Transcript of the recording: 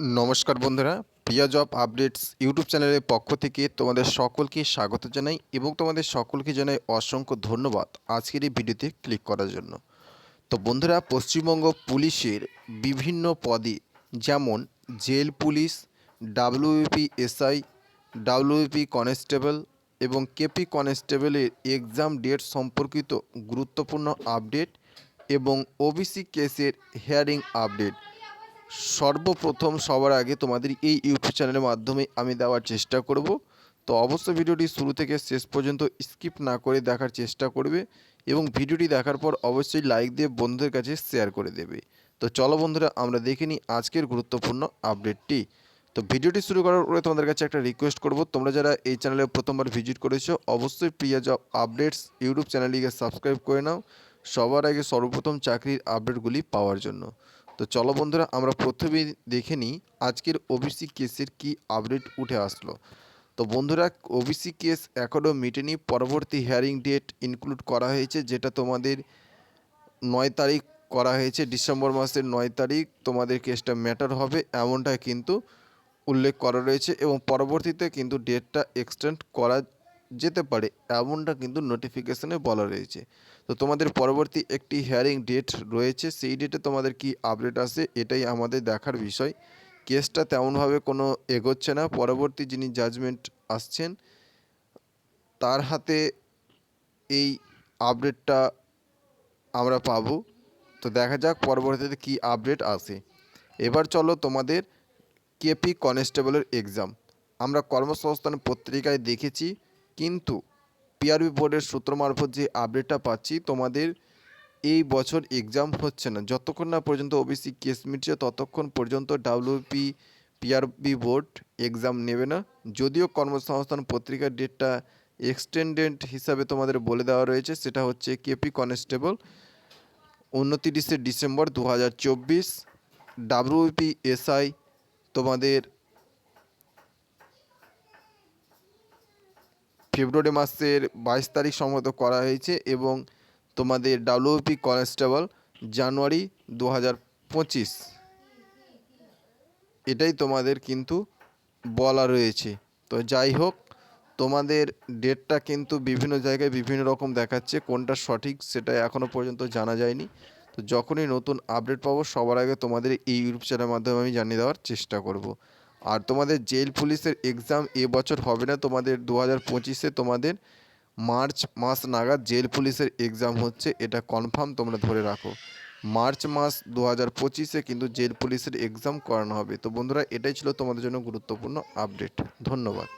নমস্কার বন্ধুরা প্রিয়া job updates YouTube চ্যানেলের পক্ষ থেকে তোমাদের সকলকে স্বাগত জানাই এবং তোমাদের সকলকে জানাই অসংখ্য ধন্যবাদ আজকের এই ভিডিওতে ক্লিক করার জন্য। তো বন্ধুরা, পশ্চিমবঙ্গ পুলিশের বিভিন্ন পদে যেমন jail police WP SI WP constable এবং কেপি কনস্টেবলের এক্সাম ডেট সম্পর্কিত গুরুত্বপূর্ণ আপডেট এবং ওবিসি কেসের হেয়ারিং আপডেট সর্বপ্রথম সবার আগে তোমাদের এই ইউটিউব চ্যানেলের মাধ্যমে আমি দেওয়ার চেষ্টা করব। তো অবশ্যই ভিডিওটি শুরু থেকে শেষ পর্যন্ত স্কিপ না করে দেখার চেষ্টা করবে এবং ভিডিওটি দেখার পর অবশ্যই লাইক দিয়ে বন্ধুদের কাছে শেয়ার করে দেবে। তো চলো বন্ধুরা, আমরা দেখে নিই আজকের গুরুত্বপূর্ণ আপডেটটি তো ভিডিওটি শুরু করার পরে তোমাদের কাছে একটা রিকোয়েস্ট করব। তোমরা যারা এই চ্যানেলে প্রথমবার ভিজিট করেছ, অবশ্যই প্রিয়া জব আপডেটস ইউটিউব চ্যানেলটিকে সাবস্ক্রাইব করে নাও। সবার আগে সর্বপ্রথম চাকরির আপডেটগুলি পাওয়ার জন্য। তো চলো বন্ধুরা, আমরা প্রথমেই দেখে নিই আজকের ওবিসি কেসের কি আপডেট উঠে আসলো। তো বন্ধুরা ওবিসি কেস এখনও মিটেনি, পরবর্তী হিয়ারিং ডেট ইনক্লুড করা হয়েছে, যেটা তোমাদের নয় তারিখ করা হয়েছে, ডিসেম্বর মাসের নয় তারিখ। তোমাদের কেসটা ম্যাটার হবে, এমনটা কিন্তু উল্লেখ করা রয়েছে এবং পরবর্তীতে কিন্তু ডেটটা এক্সটেন্ড করা যেতে পারে, এমনটা কিন্তু নোটিফিকেশনে বলা রয়েছে। তো তোমাদের পরবর্তী একটি হিয়ারিং ডেট রয়েছে, সেই ডেটে তোমাদের কি আপডেট আসে, এটাই আমাদের দেখার বিষয়। কেসটা তেমনভাবে কোনো এগোচ্ছে না, পরবর্তী যিনি জাজমেন্ট আসছেন, তার হাতে এই আপডেটটা আমরা পাব। তো দেখা যাক পরবর্তীতে কি আপডেট আসে। এবার চলো তোমাদের কেপি কনস্টেবলের এক্সাম আমরা কর্মসংস্থান পত্রিকায় দেখেছি কিন্তু পিআরবি বোর্ডের সূত্র মারফত যে আপডেটটা পাচ্ছি, তোমাদের এই বছর এক্সাম হচ্ছে না। যতক্ষণ না পর্যন্ত ওবিসি কেস মিটছে, ততক্ষণ পর্যন্ত ডাব্লিউপি পিআরবি বোর্ড এক্সাম নেবে না। যদিও কর্মসংস্থান পত্রিকার ডেটটা এক্সটেন্ডেড হিসাবে তোমাদের বলে দেওয়া রয়েছে, সেটা হচ্ছে কেপি কনস্টেবল উনতিরিশে ডিসেম্বর দু হাজার চব্বিশ ডাব্লিউপি এসআই তোমাদের ফেব্রুয়ারি মাসের বাইশ তারিখ সম্ভবত করা হয়েছে এবং তোমাদের ডাব্লিউপি কনস্টেবল জানুয়ারি দু পঁচিশ। এটাই তোমাদের কিন্তু বলা রয়েছে। তো যাই হোক, তোমাদের ডেটটা কিন্তু বিভিন্ন জায়গায় বিভিন্ন রকম দেখাচ্ছে, কোনটা সঠিক সেটা এখনও পর্যন্ত জানা যায়নি। তো যখনই নতুন আপডেট পাবো, সবার আগে তোমাদের এই ইউটিউব চ্যানেলের মাধ্যমে আমি জানিয়ে দেওয়ার চেষ্টা করব। আর তোমাদের জেল পুলিশের এক্সাম এবছর হবে না, তোমাদের দু হাজার পঁচিশে তোমাদের মার্চ মাস নাগাদ জেল পুলিশের এক্সাম হচ্ছে, এটা কনফার্ম তোমরা ধরে রাখো। মার্চ মাস দু হাজার পঁচিশে কিন্তু জেল পুলিশের এক্সাম করানো হবে। তো বন্ধুরা, এটাই ছিল তোমাদের জন্য গুরুত্বপূর্ণ আপডেট ধন্যবাদ।